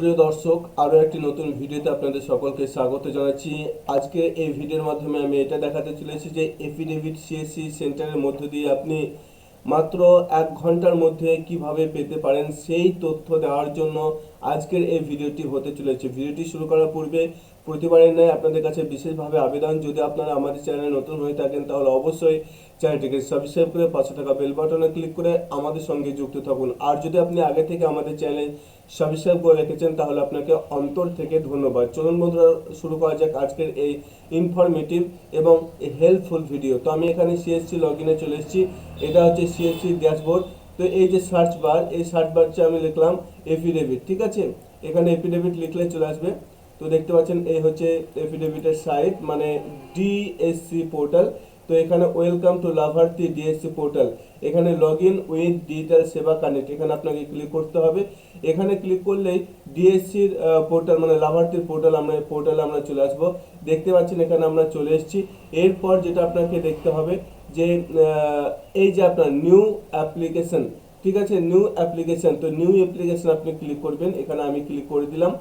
প্রিয় দর্শক, আরও একটি নতুন ভিডিওতে আপনাদের সকলকে স্বাগত জানাচ্ছি। আজকে এই ভিডিওর মাধ্যমে আমি এটা দেখাতে চলেছি যে এফিডেভিট সিএসসি সেন্টারের মধ্য দিয়ে আপনি মাত্র এক ঘণ্টার মধ্যে কীভাবে পেতে পারেন সেই তথ্য দেওয়ার জন্য আজকের এই ভিডিওটি হতে চলেছে। ভিডিওটি শুরু করার পূর্বে প্রতিবারের ন্যায় আপনাদের কাছে বিশেষভাবে আবেদন। যদি আপনারা আমাদের চ্যানেলে নতুন হয়ে থাকেন, তাহলে অবশ্যই চ্যানেলটিকে সাবস্ক্রাইব করে পাশে থাকা বেল বাটনে ক্লিক করে আমাদের সঙ্গে যুক্ত থাকুন। আর যদি আপনি আগে থেকে আমাদের চ্যানেলে সাবস্ক্রাইব করে রেখেছেন, তাহলে আপনাকে অন্তর থেকে ধন্যবাদ। চলুন বন্ধুরা, শুরু করা যাক আজকের এই ইনফরমেটিভ এবং হেল্পফুল ভিডিও তো আমি এখানে সিএসসি লগ চলে এসেছি। এটা হচ্ছে সিএসসি ড্যাশবোর্ড তো এই যে সার্চ বার এই সার্চ বারটা আমি লিখলাম এফিডেভিট ঠিক আছে? এখানে এফিডেভিট লিখলে চলে আসবে। তো দেখতে পাচ্ছেন, এই হচ্ছে এফিডেভিটের সাইট মানে ডিএসসি পোর্টাল তো এখানে ওয়েলকাম টু লাভার্থী ডিএসসি পোর্টাল এখানে log in with digital Seva connect এখানে আপনাকে ক্লিক করতে হবে। এখানে ক্লিক করলেই ডিএসসির পোর্টাল মানে লাভার্থীর পোর্টাল আমরা পোর্টালে আমরা চলে আসব। দেখতে পাচ্ছেন, এখানে আমরা চলে এসেছি। এরপর যেটা আপনাকে দেখতে হবে যে এই যে আপনার নিউ অ্যাপ্লিকেশন ঠিক আছে? নিউ অ্যাপ্লিকেশন তো নিউ অ্যাপ্লিকেশন আপনি ক্লিক করবেন। এখানে আমি ক্লিক করে দিলাম।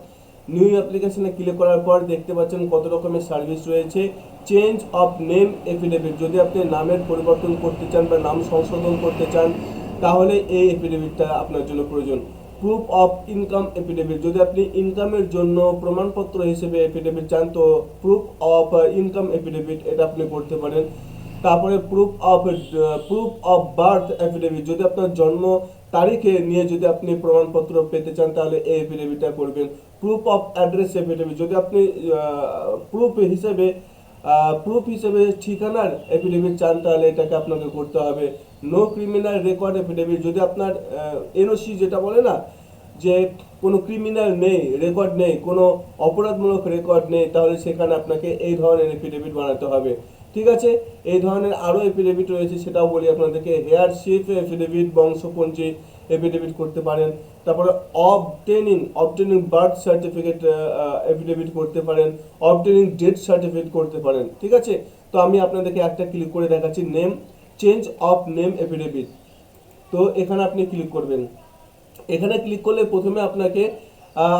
নিউ অ্যাপ্লিকেশনে ক্লিক করার পর দেখতে পাচ্ছেন কত রকমের সার্ভিস রয়েছে। চেঞ্জ অফ নেম এফিডেভিট যদি আপনি নামের পরিবর্তন করতে চান বা নাম সংশোধন করতে চান, তাহলে এই এফিডেভিটটা আপনার জন্য প্রয়োজন। প্রুফ অফ ইনকাম এফিডেভিট যদি আপনি ইনকামের জন্য প্রমাণপত্র হিসেবে এফিডেভিট চান, তো প্রুফ অফ ইনকাম এফিডেভিট এটা আপনি করতে পারেন। তারপরে proof of proof of birth affidavit যদি আপনার জন্ম তারিখে নিয়ে যদি আপনি প্রমাণপত্র পেতে চান, তাহলে এই এফিডেভিটটা করবেন। প্রুফ অফ অ্যাড্রেস এফিডেভিট যদি আপনি প্রুফ হিসেবে প্রুফ হিসেবে ঠিকানার এফিডেভিট চান, তাহলে এটাকে আপনাকে করতে হবে। নো ক্রিমিনাল রেকর্ড এফিডেভিট যদি আপনার এনওসি যেটা বলে না, যে কোনো ক্রিমিনাল নেই রেকর্ড নেই, কোনো অপরাধমূলক রেকর্ড নেই, তাহলে সেখানে আপনাকে এই ধরনের এফিডেভিট বানাতে হবে। ঠিক আছে? এই ধরনের আরও এফিডেভিট রয়েছে, সেটাও বলি আপনাদেরকে। হেয়ার শিপ এফিডেভিট বংশপঞ্জি এফিডেভিট করতে পারেন। তারপরে obtaining obtaining birth certificate affidavit করতে পারেন। অবটেনিং ডেথ সার্টিফিকেট করতে পারেন, ঠিক আছে? তো আমি আপনাদেরকে একটা ক্লিক করে দেখাচ্ছি name change of name affidavit তো এখানে আপনি ক্লিক করবেন। এখানে ক্লিক করলে প্রথমে আপনাকে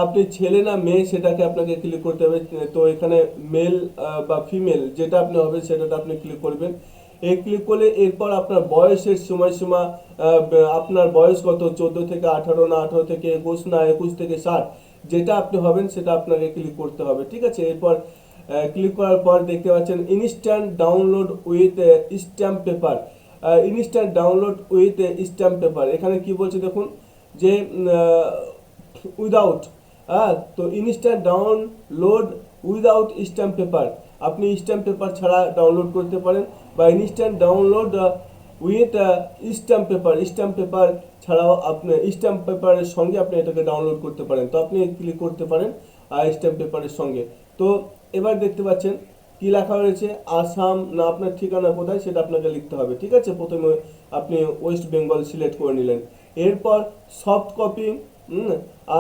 আপনি ছেলে না মেয়ে সেটাকে আপনাকে ক্লিক করতে হবে। তো এখানে মেল বা ফিমেল যেটা আপনি হবে সেটাতে আপনি ক্লিক করবেন। এই ক্লিক করলে এরপর আপনার বয়সের সময়সীমা আপনার বয়স কত? চোদ্দ থেকে আঠারো না আঠারো থেকে একুশ না একুশ থেকে ষাট? যেটা আপনি হবেন সেটা আপনাকে ক্লিক করতে হবে, ঠিক আছে? এরপর ক্লিক করার পর দেখতে পাচ্ছেন instant download with stamp paper instant download with stamp paper এখানে কি বলছে দেখুন যে উইদাউট হ্যাঁ? তো instant download without stamp paper আপনি স্ট্যাম্প পেপার ছাড়া ডাউনলোড করতে পারেন বা instant download with stamp paper stamp paper ছাড়াও আপনি স্ট্যাম্প পেপারের সঙ্গে আপনি এটাকে ডাউনলোড করতে পারেন। তো আপনি ক্লিক করতে পারেন স্ট্যাম্প পেপারের সঙ্গে। তো এবার দেখতে পাচ্ছেন কি লেখা রয়েছে? আসাম, না আপনার ঠিকানা কোথায় সেটা আপনাকে লিখতে হবে, ঠিক আছে? প্রথমে আপনি ওয়েস্ট বেঙ্গল সিলেক্ট করে নিলেন। এরপর সফট কপি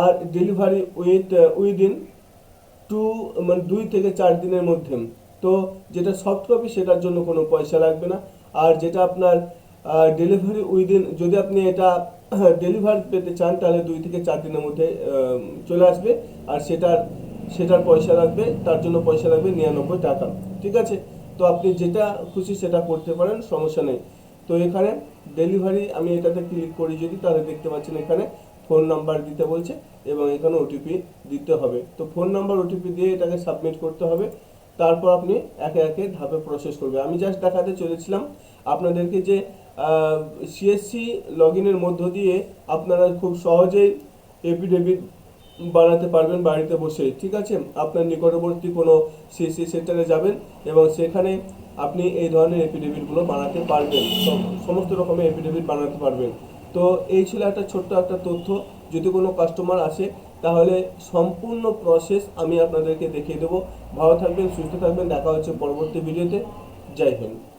আর ডেলিভারি উইথ উইদিন টু মানে দুই থেকে চার দিনের মধ্যে। তো যেটা সফট কপি সেটার জন্য কোনো পয়সা লাগবে না। আর যেটা আপনার ডেলিভারি উইদিন যদি আপনি এটা ডেলিভার পেতে চান, তাহলে দুই থেকে চার দিনের মধ্যে চলে আসবে। আর সেটার সেটার পয়সা লাগবে, তার জন্য পয়সা লাগবে নিরানব্বই টাকা। ঠিক আছে? তো আপনি যেটা খুশি সেটা করতে পারেন, সমস্যা নেই। তো এখানে ডেলিভারি আমি এটাতে ক্লিক করি যদি, তাহলে দেখতে পাচ্ছেন এখানে ফোন নাম্বার দিতে বলছে এবং এখানে ওটিপি দিতে হবে। তো ফোন নাম্বার ওটিপি দিয়ে এটাকে সাবমিট করতে হবে। তারপর আপনি একে একে ধাপে প্রসেস করবে। আমি জাস্ট দেখাতে চলেছিলাম আপনাদেরকে যে সিএসসি লগ ইনের মধ্য দিয়ে আপনারা খুব সহজেই এফিডেভিট বানাতে পারবেন বাড়িতে বসে। ঠিক আছে? আপনার নিকটবর্তী কোনো সিএসসি সেন্টারে যাবেন এবং সেখানে আপনি এই ধরনের এফিডেভিটগুলো বানাতে পারবেন। সমস্ত রকমের এফিডেভিট বানাতে পারবেন। তো এই ছিল একটা ছোট্ট একটা তথ্য। যদি কোনো কাস্টমার আসে, তাহলে সম্পূর্ণ প্রসেস আমি আপনাদেরকে দেখিয়ে দেবো। ভালো থাকবেন, সুস্থ থাকবেন, দেখা হচ্ছে পরবর্তী ভিডিওতে জয় হিন্দ।